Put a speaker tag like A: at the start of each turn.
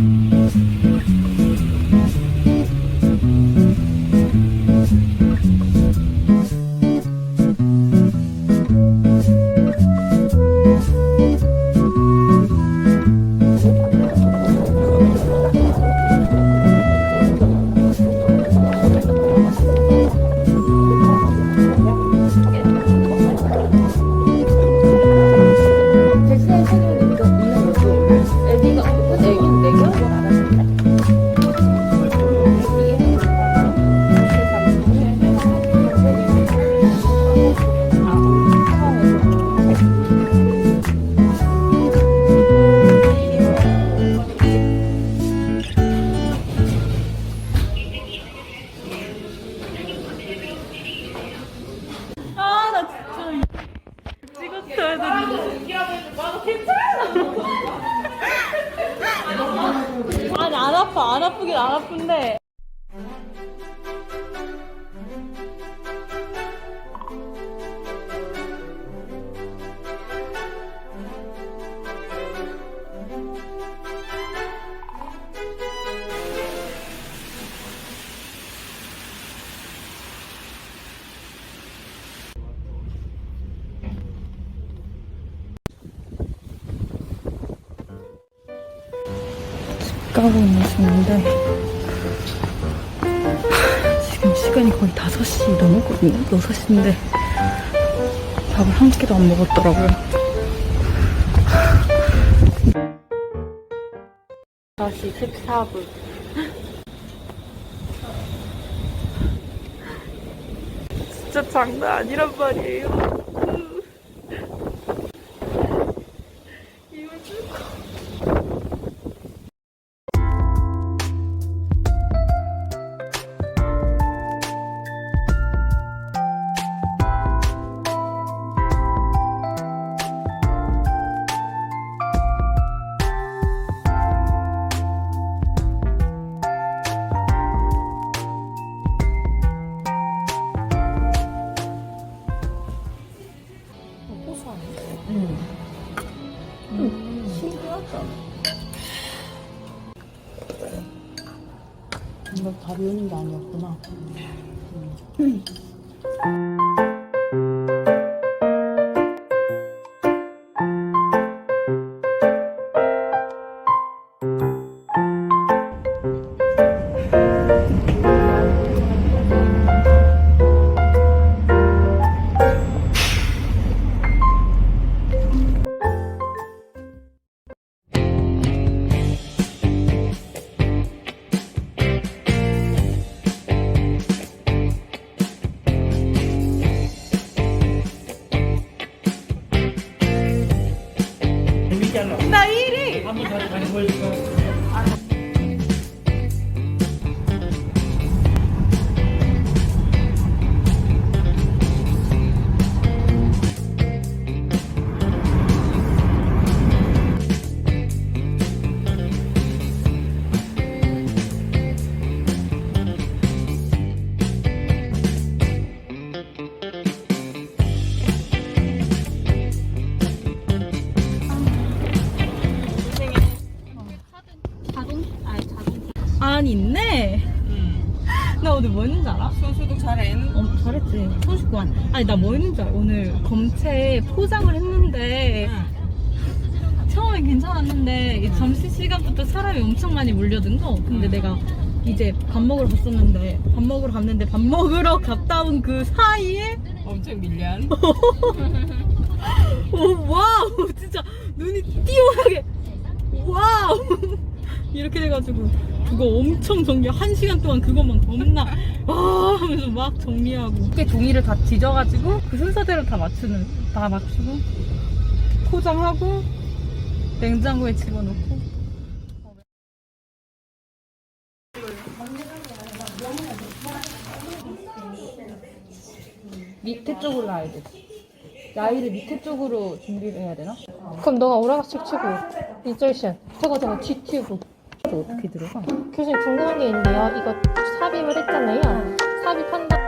A: Thank you. 아니 안 아파 안 아프긴 안 아픈데. 가고 있는 중인데 지금 시간이 거의 5시 넘었거든요. 6시인데 밥을 한 끼도 안 먹었더라고요. 5시 14분. 진짜 장난 아니란 말이에요 이거 밥이 오는 게 아니었구나. 나 1위! 아 니 있네. 나 오늘 뭐 했는지 알아?
B: 손소독 잘해.
A: 어 잘했지. 손쉽구만. 아니 나 뭐 했는지 알아? 오늘 검체 포장을 했는데 처음엔 괜찮았는데 이 점심 시간부터 사람이 엄청 많이 몰려든 거. 근데 내가 이제 밥 먹으러 갔었는데 밥 먹으러 갔는데 밥 먹으러 갔다 온 그 사이에
B: 엄청 밀리한.
A: 오 와우 진짜 눈이 띄어나게 와우 이렇게 돼가지고 그거 엄청 정리 한 시간 동안 그것만 겁나 와 하면서 막 정리하고. 이렇게 종이를 다 뒤져가지고 그 순서대로 다 맞추는 다 맞추고 포장하고 냉장고에 집어넣고. 밑에 쪽으로 놔야 돼. 나이를 밑에 쪽으로 준비를 해야 되나?
C: 그럼 너가 오라가씩 치고 인절션. 저거 저거 튜브.
A: 또 어떻게 들어가?
C: 교수님 궁금한 게 있는데요. 이거 삽입을 했잖아요. 삽입한다